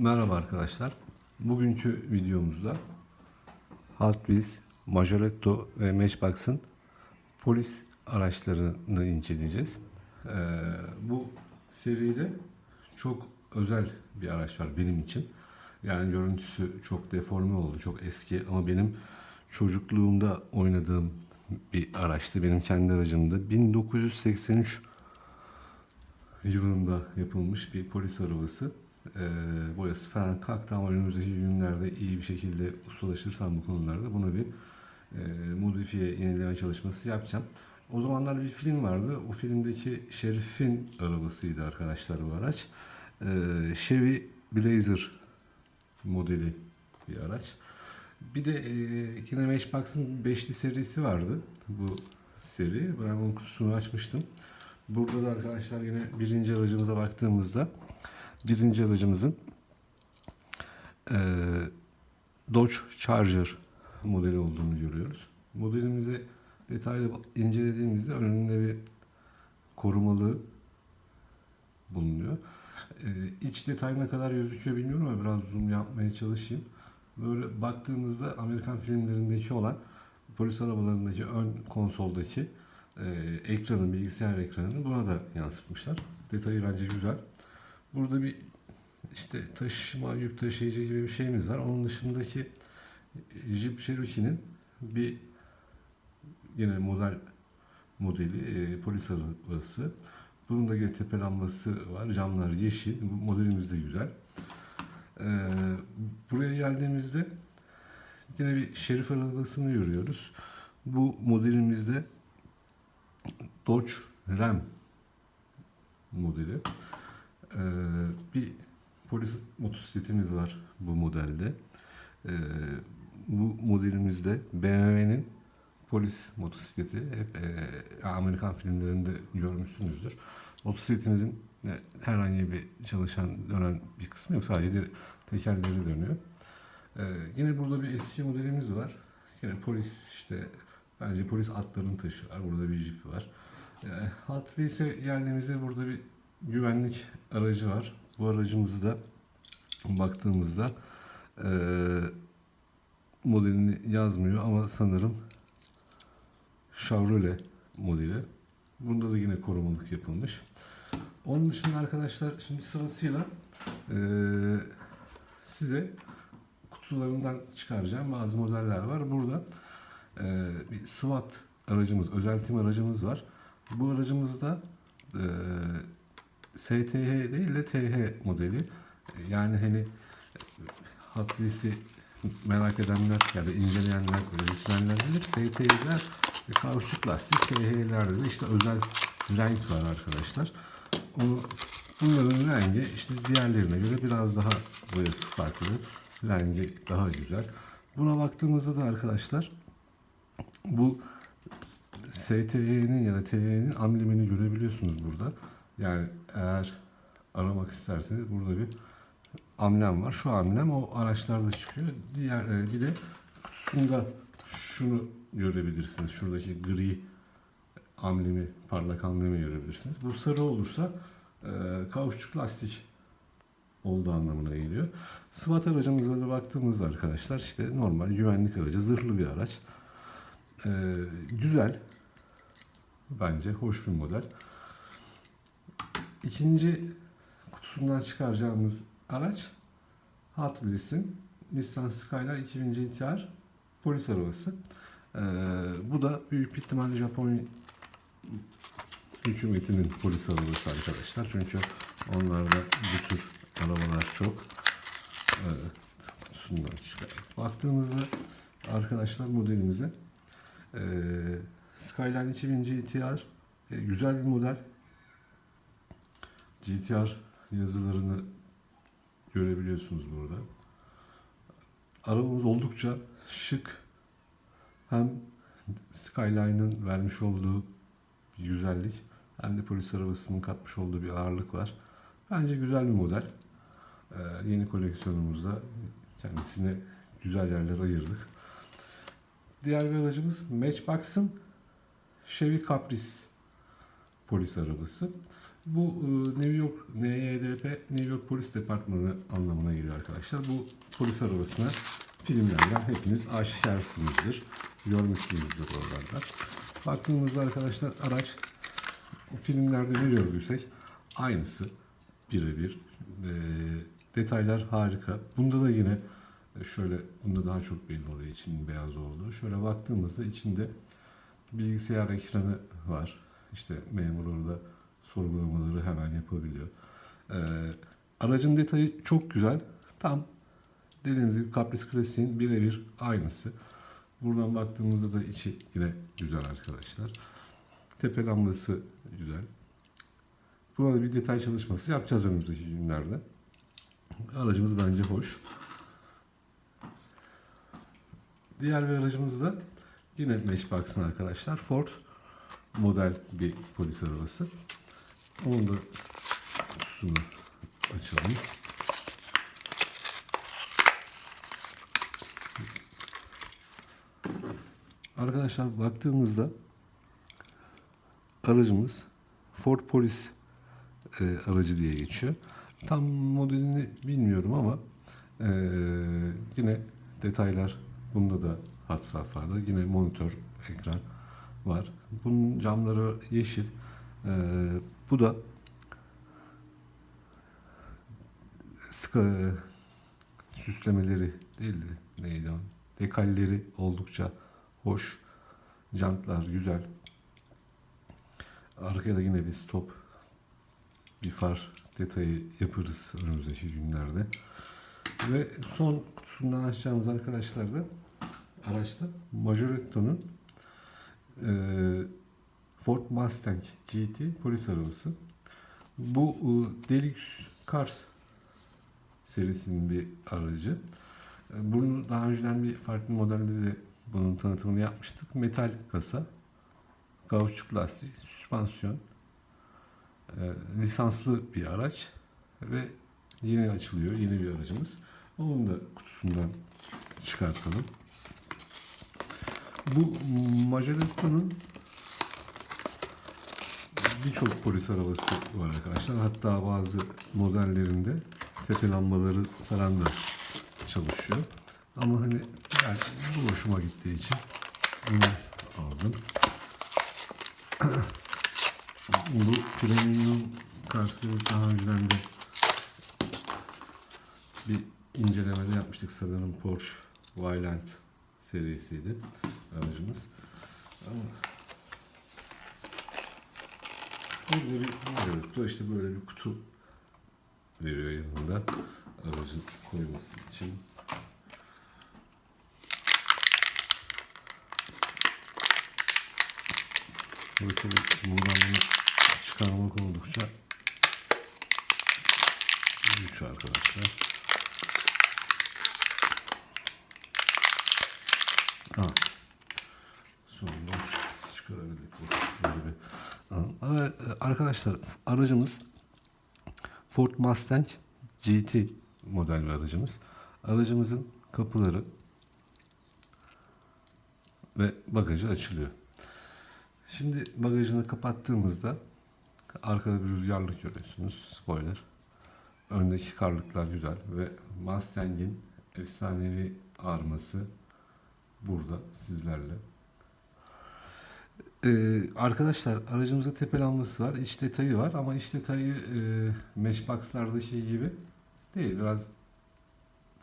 Merhaba arkadaşlar. Bugünkü videomuzda Hot Majoretto ve Matchbox'ın polis araçlarını inceleyeceğiz. Ee, bu seride çok özel bir araç var benim için. Yani görüntüsü çok deforme oldu, çok eski ama benim çocukluğumda oynadığım bir araçtı. Benim kendi aracımda 1983 yılında yapılmış bir polis arabası. Ee, boyası falan kalktı ama önümüzdeki günlerde iyi bir şekilde ustalaşırsam bu konularda buna bir e, modifiye, yenileme çalışması yapacağım. O zamanlar bir film vardı. O filmdeki Şerif'in arabasıydı arkadaşlar bu araç. Ee, Chevy Blazer modeli bir araç. Bir de e, yine Matchbox'ın beşli serisi vardı bu seri. Ben onun kutusunu açmıştım. Burada da arkadaşlar yine birinci aracımıza baktığımızda birinci aracımızın eee, Dodge Charger modeli olduğunu görüyoruz. Modelimizi detaylı incelediğimizde önünde bir korumalı bulunuyor. Eee iç detay ne kadar gözüküyor bilmiyorum ama biraz zoom yapmaya çalışayım. Böyle baktığımızda Amerikan filmlerindeki olan polis arabalarındaki ön konsoldaki e, ekranın, bilgisayar ekranını buna da yansıtmışlar. Detayı bence güzel. Burada bir işte taşıma, yük taşıyıcı gibi bir şeyimiz var. Onun dışındaki Jeep Cherokee'nin bir yine model modeli e, polis arabası. Bunun da yine tepe lambası var. Camlar yeşil. Bu modelimiz de güzel. E, buraya geldiğimizde yine bir şerif arabasını görüyoruz. Bu modelimizde Dodge Ram modeli. Ee, bir polis motosikletimiz var bu modelde. Ee, bu modelimizde BMW'nin polis motosikleti hep e, Amerikan filmlerinde görmüşsünüzdür. Motosikletimizin e, herhangi bir çalışan dönen bir kısmı yok. Sadece de- tekerleri dönüyor. Ee, yine burada bir eski modelimiz var. Yine polis işte bence polis atlarını taşıyorlar. Burada bir jip var. Ee, Hot Wheels'e geldiğimizde burada bir güvenlik aracı var. Bu aracımızı da baktığımızda e, modelini yazmıyor ama sanırım Chevrolet modeli. Bunda da yine korumalık yapılmış. Onun dışında arkadaşlar şimdi sırasıyla e, size kutularından çıkaracağım bazı modeller var. Burada e, bir SWAT aracımız, özel tim aracımız var. Bu aracımızda e, STH değil de TH modeli. Yani hani Wheels'i merak edenler ya da inceleyenler, yüklenenler bilir. STH'ler ve kauçuk lastik, TH'lerde de işte özel renk var arkadaşlar. Onu, bunların rengi işte diğerlerine göre biraz daha boyası farklı. Rengi daha güzel. Buna baktığımızda da arkadaşlar bu STY'nin ya da TY'nin amblemini görebiliyorsunuz burada. Yani eğer aramak isterseniz burada bir amblem var. Şu amblem o araçlarda çıkıyor. Diğer e, bir de kutusunda şunu görebilirsiniz. Şuradaki gri amblemi, parlak amblemi görebilirsiniz. Bu sarı olursa e, kauçuk lastik olduğu anlamına geliyor. SWAT aracımıza da baktığımızda arkadaşlar işte normal güvenlik aracı, zırhlı bir araç. Ee, güzel. Bence hoş bir model. İkinci kutusundan çıkaracağımız araç Hot Wheels'in Nissan Skyline 2000 GTR polis arabası. Ee, bu da büyük ihtimalle Japon hükümetinin polis arabası arkadaşlar. Çünkü onlarda bu tür arabalar çok. Evet, kutusundan çıkar. Baktığımızda arkadaşlar modelimize ee, Skyline 2000 GTR e, güzel bir model. GTR yazılarını görebiliyorsunuz burada. Arabamız oldukça şık. Hem Skyline'ın vermiş olduğu güzellik hem de polis arabasının katmış olduğu bir ağırlık var. Bence güzel bir model. Ee, yeni koleksiyonumuzda kendisine güzel yerler ayırdık. Diğer bir aracımız Matchbox'ın Chevy Caprice polis arabası. Bu e, New York NYDP New York Polis Departmanı anlamına geliyor arkadaşlar. Bu polis arabasına filmlerden hepiniz aşinarsınızdır. Görmüşsünüzdür oralarda. Baktığımızda arkadaşlar araç o filmlerde ne gördüysek aynısı birebir. E, detaylar harika. Bunda da yine e, şöyle bunda daha çok belli oluyor için beyaz olduğu. Şöyle baktığımızda içinde bilgisayar ekranı var. İşte memur orada sorgulamaları hemen yapabiliyor. Ee, aracın detayı çok güzel. Tam dediğimiz gibi Caprice Classic'in birebir aynısı. Buradan baktığımızda da içi yine güzel arkadaşlar. Tepe lambası güzel. Buna da bir detay çalışması yapacağız önümüzdeki günlerde. Aracımız bence hoş. Diğer bir aracımız da yine Matchbox'ın arkadaşlar. Ford model bir polis arabası. Onun da kutusunu açalım. Arkadaşlar baktığımızda aracımız Ford Polis e, aracı diye geçiyor. Tam modelini bilmiyorum ama e, yine detaylar bunda da hat safhada. Yine monitör, ekran var. Bunun camları yeşil. E, bu da sıkı süslemeleri değil de neydi o? Dekalleri oldukça hoş. Jantlar güzel. Arkaya da yine bir stop bir far detayı yaparız önümüzdeki günlerde. Ve son kutusundan açacağımız arkadaşlar da araçta Majoretto'nun e, Ford Mustang GT polis arabası. Bu e, Deluxe Cars serisinin bir aracı. E, Bunu daha önceden bir farklı modelde de bunun tanıtımını yapmıştık. Metal kasa, kauçuk lastik, süspansiyon, e, lisanslı bir araç ve yeni açılıyor, yeni bir aracımız. Onun da kutusundan çıkartalım. Bu Majoretto'nun birçok polis arabası var arkadaşlar. Hatta bazı modellerinde tepe lambaları falan da çalışıyor. Ama hani yani bu hoşuma gittiği için bunu aldım. bu premium karşısız daha önceden de bir incelemede yapmıştık sanırım Porsche Wayland serisiydi aracımız. Ama Burada bir bu işte böyle bir kutu veriyor yanında aracın koyması için. Bu tabii buradan çıkarmak oldukça güç arkadaşlar. Ha. Sonunda çıkarabildik bu gibi. Ara- Arkadaşlar aracımız Ford Mustang GT model bir aracımız. Aracımızın kapıları ve bagajı açılıyor. Şimdi bagajını kapattığımızda arkada bir rüzgarlık görüyorsunuz. Spoiler. Öndeki karlıklar güzel ve Mustang'in efsanevi arması burada sizlerle. Ee, arkadaşlar aracımızda tepe lambası var, iç detayı var ama iç detayı e, Matchbox'lardaki gibi değil. Biraz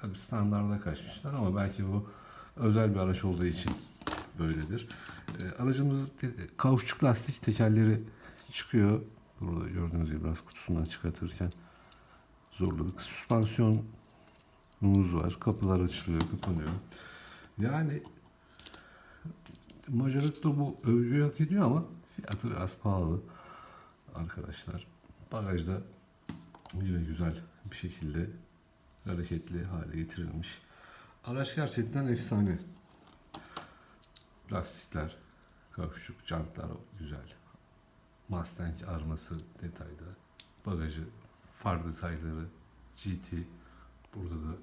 tabii standarda kaçmışlar ama belki bu özel bir araç olduğu için böyledir. Ee, aracımız kauçuk lastik tekerleri çıkıyor. Burada gördüğünüz gibi biraz kutusundan çıkartırken zorladık. Süspansiyonumuz var. Kapılar açılıyor, kapanıyor. Yani Majoretto bu övgüyü hak ediyor ama fiyatı biraz pahalı arkadaşlar. Bagajda yine güzel bir şekilde hareketli hale getirilmiş. Araç gerçekten efsane. Lastikler, kauçuk, jantlar güzel. Mustang arması detayda. Bagajı, far detayları, GT burada da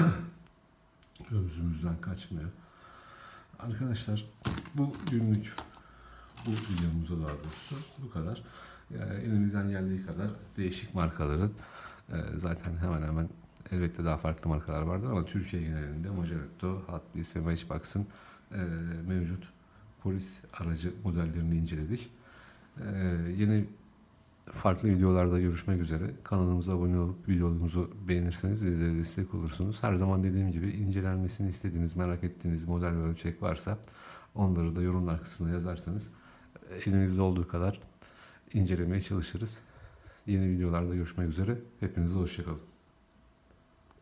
gözümüzden kaçmıyor. Arkadaşlar bu günlük bu videomuzda daha doğrusu bu kadar. E, elimizden geldiği kadar değişik markaların e, zaten hemen hemen elbette daha farklı markalar vardır ama Türkiye genelinde Majeretto, Hot Wheels ve Matchbox'ın e, mevcut polis aracı modellerini inceledik. E, yeni farklı videolarda görüşmek üzere. Kanalımıza abone olup videomuzu beğenirseniz bizlere destek olursunuz. Her zaman dediğim gibi incelenmesini istediğiniz, merak ettiğiniz model ve ölçek varsa onları da yorumlar kısmına yazarsanız elimizde olduğu kadar incelemeye çalışırız. Yeni videolarda görüşmek üzere. Hepinize hoşçakalın.